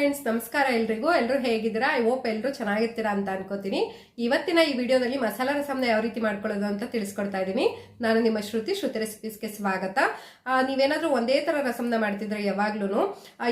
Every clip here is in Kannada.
ಫ್ರೆಂಡ್ಸ್ ನಮಸ್ಕಾರ ಎಲ್ರಿಗೂ. ಎಲ್ಲರೂ ಹೇಗಿದ್ದೀರಾ? ಐ ಹೋಪ್ ಎಲ್ಲರೂ ಚೆನ್ನಾಗಿರ್ತೀರಾ ಅಂತ ಅನ್ಕೋತೀನಿ. ಇವತ್ತಿನ ಈ ವಿಡಿಯೋದಲ್ಲಿ ಮಸಾಲ ರಸಮ್ನ ಯಾವ ರೀತಿ ಮಾಡ್ಕೊಳ್ಳೋದು ಅಂತ ತಿಳಿಸ್ಕೊಡ್ತಾ ಇದ್ದೀನಿ. ನಾನು ನಿಮ್ಮ ಶ್ರುತಿ ಶ್ರುತಿ ರೆಸಿಪೀಸ್ಗೆ ಸ್ವಾಗತ. ನೀವೇನಾದರೂ ಒಂದೇ ತರ ರಸಮ್ನ ಮಾಡ್ತಿದ್ರೆ ಯಾವಾಗ್ಲೂ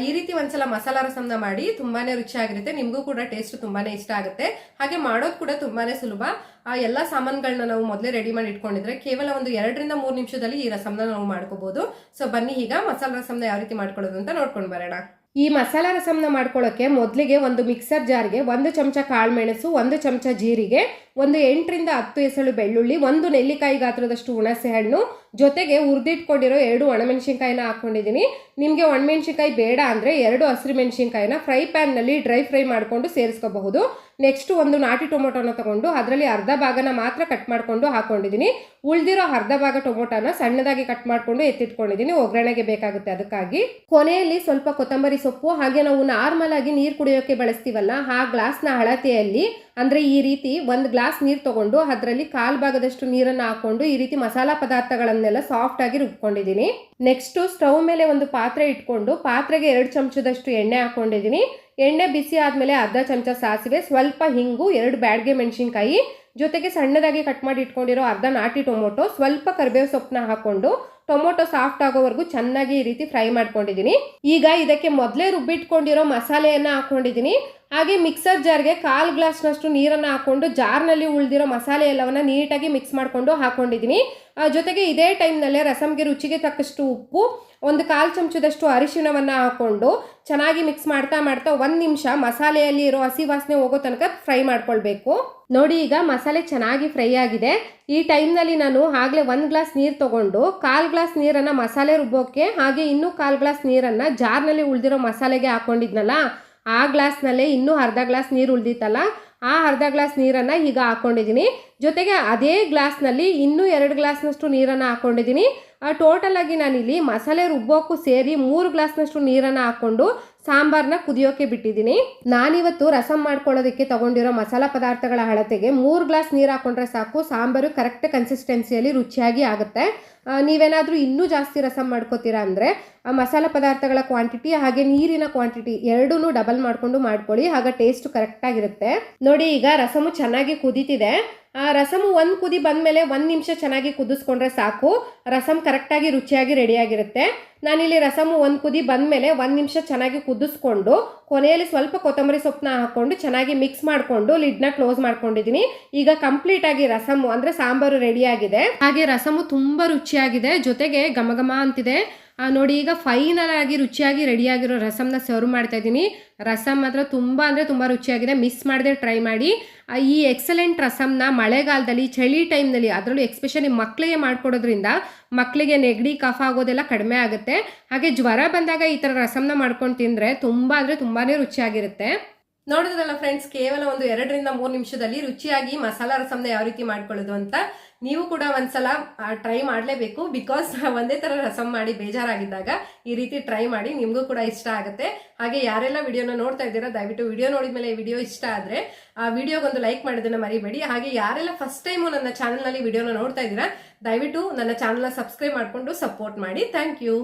ಈ ರೀತಿ ಒಂದ್ಸಲ ಮಸಾಲ ರಸಮ್ನ ಮಾಡಿ ತುಂಬಾನೇ ರುಚಿಯಾಗಿರುತ್ತೆ. ನಿಮಗೂ ಕೂಡ ಟೇಸ್ಟ್ ತುಂಬಾನೇ ಇಷ್ಟ ಆಗುತ್ತೆ. ಹಾಗೆ ಮಾಡೋದು ಕೂಡ ತುಂಬಾನೇ ಸುಲಭ. ಆ, ಎಲ್ಲಾ ಸಾಮಾನುಗಳನ್ನ ನಾವು ಮೊದಲೇ ರೆಡಿ ಮಾಡಿ ಇಟ್ಕೊಂಡಿದ್ರೆ ಕೇವಲ ಒಂದು ಎರಡರಿಂದ ಮೂರು ನಿಮಿಷದಲ್ಲಿ ಈ ರಸಮ್ನ ನಾವು ಮಾಡ್ಕೋಬಹುದು ಸೊ ಬನ್ನಿ ಈಗ ಮಸಾಲ ರಸಮ್ನ ಯಾವ ರೀತಿ ಮಾಡ್ಕೊಳ್ಳೋದು ಅಂತ ನೋಡ್ಕೊಂಡು ಬರೋಣ. ಈ ಮಸಾಲ ರಸಮ್ನ ಮಾಡ್ಕೊಳ್ಳೋಕ್ಕೆ ಮೊದಲಿಗೆ ಒಂದು ಮಿಕ್ಸರ್ ಜಾರ್ಗೆ ಒಂದು ಚಮಚ ಕಾಳುಮೆಣಸು, ಒಂದು ಚಮಚ ಜೀರಿಗೆ, ಒಂದು ಎಂಟರಿಂದ ಹತ್ತು ಎಸಳು ಬೆಳ್ಳುಳ್ಳಿ, ಒಂದು ನೆಲ್ಲಿಕಾಯಿ ಗಾತ್ರದಷ್ಟು ಹುಣಸೆ ಹಣ್ಣು ಜೊತೆಗೆ ಹುರಿದಿಟ್ಕೊಂಡಿರೋ ಎರಡು ಒಣಮೆಣಸಿನ್ಕಾಯಿನ ಹಾಕೊಂಡಿದ್ದೀನಿ. ನಿಮಗೆ ಒಣಮೆಣಸಿನ್ಕಾಯಿ ಬೇಡ ಅಂದರೆ ಎರಡು ಹಸಿರು ಮೆಣಸಿನ್ಕಾಯಿನ ಫ್ರೈ ಪ್ಯಾನ್ನಲ್ಲಿ ಡ್ರೈ ಫ್ರೈ ಮಾಡಿಕೊಂಡು ಸೇರಿಸ್ಕೋಬಹುದು. ನೆಕ್ಸ್ಟ್ ಒಂದು ನಾಟಿ ಟೊಮೊಟೊನ ತಗೊಂಡು ಅದರಲ್ಲಿ ಅರ್ಧ ಭಾಗನ ಮಾತ್ರ ಕಟ್ ಮಾಡಿಕೊಂಡು ಹಾಕೊಂಡಿದ್ದೀನಿ ಉಳಿದಿರೋ ಅರ್ಧ ಭಾಗ ಟೊಮೊಟೊನ ಸಣ್ಣದಾಗಿ ಕಟ್ ಮಾಡಿಕೊಂಡು ಎತ್ತಿಟ್ಕೊಂಡಿದ್ದೀನಿ ಒಗ್ಗರಣೆಗೆ ಬೇಕಾಗುತ್ತೆ ಅದಕ್ಕಾಗಿ. ಕೊನೆಯಲ್ಲಿ ಸ್ವಲ್ಪ ಕೊತ್ತಂಬರಿ ಸೊಪ್ಪು, ಹಾಗೆ ನಾವು ನಾರ್ಮಲ್ ಆಗಿ ನೀರು ಕುಡಿಯೋಕೆ ಬಳಸ್ತೀವಲ್ಲ, ಆ ಗ್ಲಾಸ್ನ ಅಳತೆಯಲ್ಲಿ, ಅಂದರೆ ಈ ರೀತಿ ಒಂದು ಗ್ಲಾಸ್ ನೀರು ತಗೊಂಡು ಅದರಲ್ಲಿ ಕಾಲ್ ಭಾಗದಷ್ಟು ನೀರನ್ನು ಹಾಕೊಂಡು ಈ ರೀತಿ ಮಸಾಲ ಪದಾರ್ಥಗಳನ್ನೆಲ್ಲ ಸಾಫ್ಟ್ ಆಗಿ ರುಬ್ಕೊಂಡಿದ್ದೀನಿ ನೆಕ್ಸ್ಟ್ ಸ್ಟವ್ ಮೇಲೆ ಒಂದು ಪಾತ್ರೆ ಇಟ್ಕೊಂಡು ಪಾತ್ರೆಗೆ ಎರಡು ಚಮಚದಷ್ಟು ಎಣ್ಣೆ ಹಾಕೊಂಡಿದ್ದೀನಿ ಎಣ್ಣೆ ಬಿಸಿ ಆದಮೇಲೆ ಅರ್ಧ ಚಮಚ ಸಾಸಿವೆ, ಸ್ವಲ್ಪ ಹಿಂಗು, ಎರಡು ಬ್ಯಾಡ್ಗೆ ಮೆಣಸಿನ್ಕಾಯಿ, ಜೊತೆಗೆ ಸಣ್ಣದಾಗಿ ಕಟ್ ಮಾಡಿ ಇಟ್ಕೊಂಡಿರೋ ಅರ್ಧ ನಾಟಿ ಟೊಮೊಟೊ, ಸ್ವಲ್ಪ ಕರಿಬೇವು ಸೊಪ್ಪನ್ನ ಹಾಕೊಂಡು ಟೊಮೊಟೊ ಸಾಫ್ಟ್ ಆಗೋವರೆಗೂ ಚೆನ್ನಾಗಿ ಈ ರೀತಿ ಫ್ರೈ ಮಾಡ್ಕೊಂಡಿದ್ದೀನಿ. ಈಗ ಇದಕ್ಕೆ ಮೊದಲೇ ರುಬ್ಬಿಟ್ಕೊಂಡಿರೋ ಮಸಾಲೆಯನ್ನು ಹಾಕೊಂಡಿದ್ದೀನಿ ಹಾಗೆ ಮಿಕ್ಸರ್ ಜಾರ್ಗೆ ಕಾಲು ಗ್ಲಾಸ್ನಷ್ಟು ನೀರನ್ನು ಹಾಕೊಂಡು ಜಾರ್ನಲ್ಲಿ ಉಳಿದಿರೋ ಮಸಾಲೆ ಎಲ್ಲವನ್ನು ನೀಟಾಗಿ ಮಿಕ್ಸ್ ಮಾಡಿಕೊಂಡು ಹಾಕೊಂಡಿದ್ದೀನಿ. ಜೊತೆಗೆ ಇದೇ ಟೈಮ್ನಲ್ಲೇ ರಸಮ್ಗೆ ರುಚಿಗೆ ತಕ್ಕಷ್ಟು ಉಪ್ಪು, ಒಂದು ಕಾಲು ಚಮಚದಷ್ಟು ಅರಿಶಿಣವನ್ನು ಹಾಕ್ಕೊಂಡು ಚೆನ್ನಾಗಿ ಮಿಕ್ಸ್ ಮಾಡ್ತಾ ಮಾಡ್ತಾ ಒಂದು ನಿಮಿಷ ಮಸಾಲೆಯಲ್ಲಿ ಇರೋ ಹಸಿ ವಾಸನೆ ಹೋಗೋ ತನಕ ಫ್ರೈ ಮಾಡ್ಕೊಳ್ಬೇಕು. ನೋಡಿ ಈಗ ಮಸಾಲೆ ಚೆನ್ನಾಗಿ ಫ್ರೈ ಆಗಿದೆ. ಈ ಟೈಮ್ನಲ್ಲಿ ನಾನು ಆಗಲೇ ಒಂದು ಗ್ಲಾಸ್ ನೀರು ತೊಗೊಂಡು ಕಾಲು ಗ್ಲಾಸ್ ನೀರನ್ನು ಮಸಾಲೆ ರುಬ್ಬೋಕ್ಕೆ ಹಾಗೆ ಇನ್ನೂ ಕಾಲು ಗ್ಲಾಸ್ ನೀರನ್ನು ಜಾರ್ನಲ್ಲಿ ಉಳಿದಿರೋ ಮಸಾಲೆಗೆ ಹಾಕೊಂಡಿದ್ನಲ್ಲ, ಆ ಗ್ಲಾಸ್ನಲ್ಲೇ ಇನ್ನೂ ಅರ್ಧ ಗ್ಲಾಸ್ ನೀರು ಉಳ್ದಿತ್ತಲ್ಲ ಆ ಅರ್ಧ ಗ್ಲಾಸ್ ನೀರನ್ನು ಈಗ ಹಾಕ್ಕೊಂಡಿದ್ದೀನಿ ಜೊತೆಗೆ ಅದೇ ಗ್ಲಾಸ್ನಲ್ಲಿ ಇನ್ನೂ ಎರಡು ಗ್ಲಾಸ್ನಷ್ಟು ನೀರನ್ನು ಹಾಕ್ಕೊಂಡಿದ್ದೀನಿ ಟೋಟಲಾಗಿ ನಾನಿಲ್ಲಿ ಮಸಾಲೆ ರುಬ್ಬೋಕ್ಕೂ ಸೇರಿ ಮೂರು ಗ್ಲಾಸ್ನಷ್ಟು ನೀರನ್ನು ಹಾಕ್ಕೊಂಡು ಸಾಂಬಾರನ್ನ ಕುದಿಯೋಕೆ ಬಿಟ್ಟಿದ್ದೀನಿ. ನಾನಿವತ್ತು ರಸಂ ಮಾಡ್ಕೊಳ್ಳೋದಕ್ಕೆ ತಗೊಂಡಿರೋ ಮಸಾಲ ಪದಾರ್ಥಗಳ ಅಳತೆಗೆ ಮೂರು ಗ್ಲಾಸ್ ನೀರು ಹಾಕೊಂಡ್ರೆ ಸಾಕು. ಸಾಂಬಾರು ಕರೆಕ್ಟ್ ಕನ್ಸಿಸ್ಟೆನ್ಸಿಯಲ್ಲಿ ರುಚಿಯಾಗಿ ಆಗುತ್ತೆ. ನೀವೇನಾದರೂ ಇನ್ನೂ ಜಾಸ್ತಿ ರಸಂ ಮಾಡ್ಕೋತೀರಾ ಅಂದರೆ ಮಸಾಲ ಪದಾರ್ಥಗಳ ಕ್ವಾಂಟಿಟಿ ಹಾಗೆ ನೀರಿನ ಕ್ವಾಂಟಿಟಿ ಎರಡೂ ಡಬಲ್ ಮಾಡಿಕೊಂಡು ಮಾಡ್ಕೊಳ್ಳಿ. ಆಗ ಟೇಸ್ಟ್ ಕರೆಕ್ಟಾಗಿರುತ್ತೆ ನೋಡಿ, ಈಗ ರಸಮು ಚೆನ್ನಾಗಿ ಕುದೀತಿದೆ. ಆ, ರಸಮು ಒಂದು ಕುದಿ ಬಂದಮೇಲೆ ಒಂದು ನಿಮಿಷ ಚೆನ್ನಾಗಿ ಕುದಿಸ್ಕೊಂಡ್ರೆ ಸಾಕು. ರಸಮ್ ಕರೆಕ್ಟಾಗಿ ರುಚಿಯಾಗಿ ರೆಡಿಯಾಗಿರುತ್ತೆ. ನಾನಿಲ್ಲಿ ರಸಮು ಒಂದು ಕುದಿ ಬಂದಮೇಲೆ ಒಂದು ನಿಮಿಷ ಚೆನ್ನಾಗಿ ಕುದಿಸ್ಕೊಂಡು, ಕೊನೆಯಲ್ಲಿ ಸ್ವಲ್ಪ ಕೊತ್ತಂಬರಿ ಸೊಪ್ಪನ್ನ ಹಾಕ್ಕೊಂಡು ಚೆನ್ನಾಗಿ ಮಿಕ್ಸ್ ಮಾಡಿಕೊಂಡು ಲಿಡ್ನ ಕ್ಲೋಸ್ ಮಾಡ್ಕೊಂಡಿದ್ದೀನಿ. ಈಗ ಕಂಪ್ಲೀಟ್ ಆಗಿ ರಸಮು, ಅಂದರೆ ಸಾಂಬಾರು ರೆಡಿಯಾಗಿದೆ. ಹಾಗೆ ರಸಮು ತುಂಬ ರುಚಿಯಾಗಿದೆ. ಜೊತೆಗೆ ಘಮ ಘಮ ಅಂತಿದೆ. ನೋಡಿ, ಈಗ ಫೈನಲ್ ಆಗಿ ರುಚಿಯಾಗಿ ರೆಡಿಯಾಗಿರೋ ರಸಮ್ನ ಸರ್ವ್ ಮಾಡ್ತಾ ಇದ್ದೀನಿ. ರಸಮ್ ಮಾತ್ರ ತುಂಬ ಅಂದರೆ ತುಂಬ ರುಚಿಯಾಗಿದೆ. ಮಿಸ್ ಮಾಡದೆ ಟ್ರೈ ಮಾಡಿ. ಈ ಎಕ್ಸಲೆಂಟ್ ರಸಮ್ನ ಮಳೆಗಾಲದಲ್ಲಿ, ಚಳಿ ಟೈಮ್ನಲ್ಲಿ ಅದರಲ್ಲೂ ಎಕ್ಸ್ಪೆಷಲಿ ಮಕ್ಕಳಿಗೆ ಮಾಡ್ಕೊಡೋದ್ರಿಂದ ಮಕ್ಕಳಿಗೆ ನೆಗಡಿ, ಕಫ ಆಗೋದೆಲ್ಲ ಕಡಿಮೆ ಆಗುತ್ತೆ. ಹಾಗೆ ಜ್ವರ ಬಂದಾಗ ಈ ಥರ ರಸಮ್ನ ಮಾಡ್ಕೊಂಡು ತಿಂದರೆ ತುಂಬ ಅಂದರೆ ತುಂಬಾ ರುಚಿಯಾಗಿರುತ್ತೆ. ನೋಡಿದ್ರಲ್ಲ ಫ್ರೆಂಡ್ಸ್ ಕೇವಲ ಒಂದು ಎರಡರಿಂದ ಮೂರು ನಿಮಿಷದಲ್ಲಿ ರುಚಿಯಾಗಿ ಮಸಾಲ ರಸಮ್ನ ಯಾವ ರೀತಿ ಮಾಡ್ಕೊಳ್ಳೋದು ಅಂತ ನೀವು ಕೂಡ ಒಂದ್ಸಲ ಟ್ರೈ ಮಾಡಲೇಬೇಕು. ಬಿಕಾಸ್ ಒಂದೇ ತರ ರಸಮ್ ಮಾಡಿ ಬೇಜಾರಾಗಿದ್ದಾಗ ಈ ರೀತಿ ಟ್ರೈ ಮಾಡಿ ನಿಮಗೂ ಕೂಡ ಇಷ್ಟ ಆಗುತ್ತೆ. ಹಾಗೆ ಯಾರೆಲ್ಲ ವಿಡಿಯೋನ ನೋಡ್ತಾ ಇದ್ದೀರಾ, ದಯವಿಟ್ಟು ವಿಡಿಯೋ ನೋಡಿದ್ಮೇಲೆ ಈ ವಿಡಿಯೋ ಇಷ್ಟ ಆದರೆ ಆ ವಿಡಿಯೋಗೊಂದು ಲೈಕ್ ಮಾಡೋದನ್ನ ಮರಿಬೇಡಿ. ಹಾಗೆ ಯಾರೆಲ್ಲ ಫಸ್ಟ್ ಟೈಮು ನನ್ನ ಚಾನಲ್ನಲ್ಲಿ ವಿಡಿಯೋನ ನೋಡ್ತಾ ಇದ್ದೀರಾ, ದಯವಿಟ್ಟು ನನ್ನ ಚಾನಲ್ನ ಸಬ್ಸ್ಕ್ರೈಬ್ ಮಾಡಿಕೊಂಡು ಸಪೋರ್ಟ್ ಮಾಡಿ. Thank you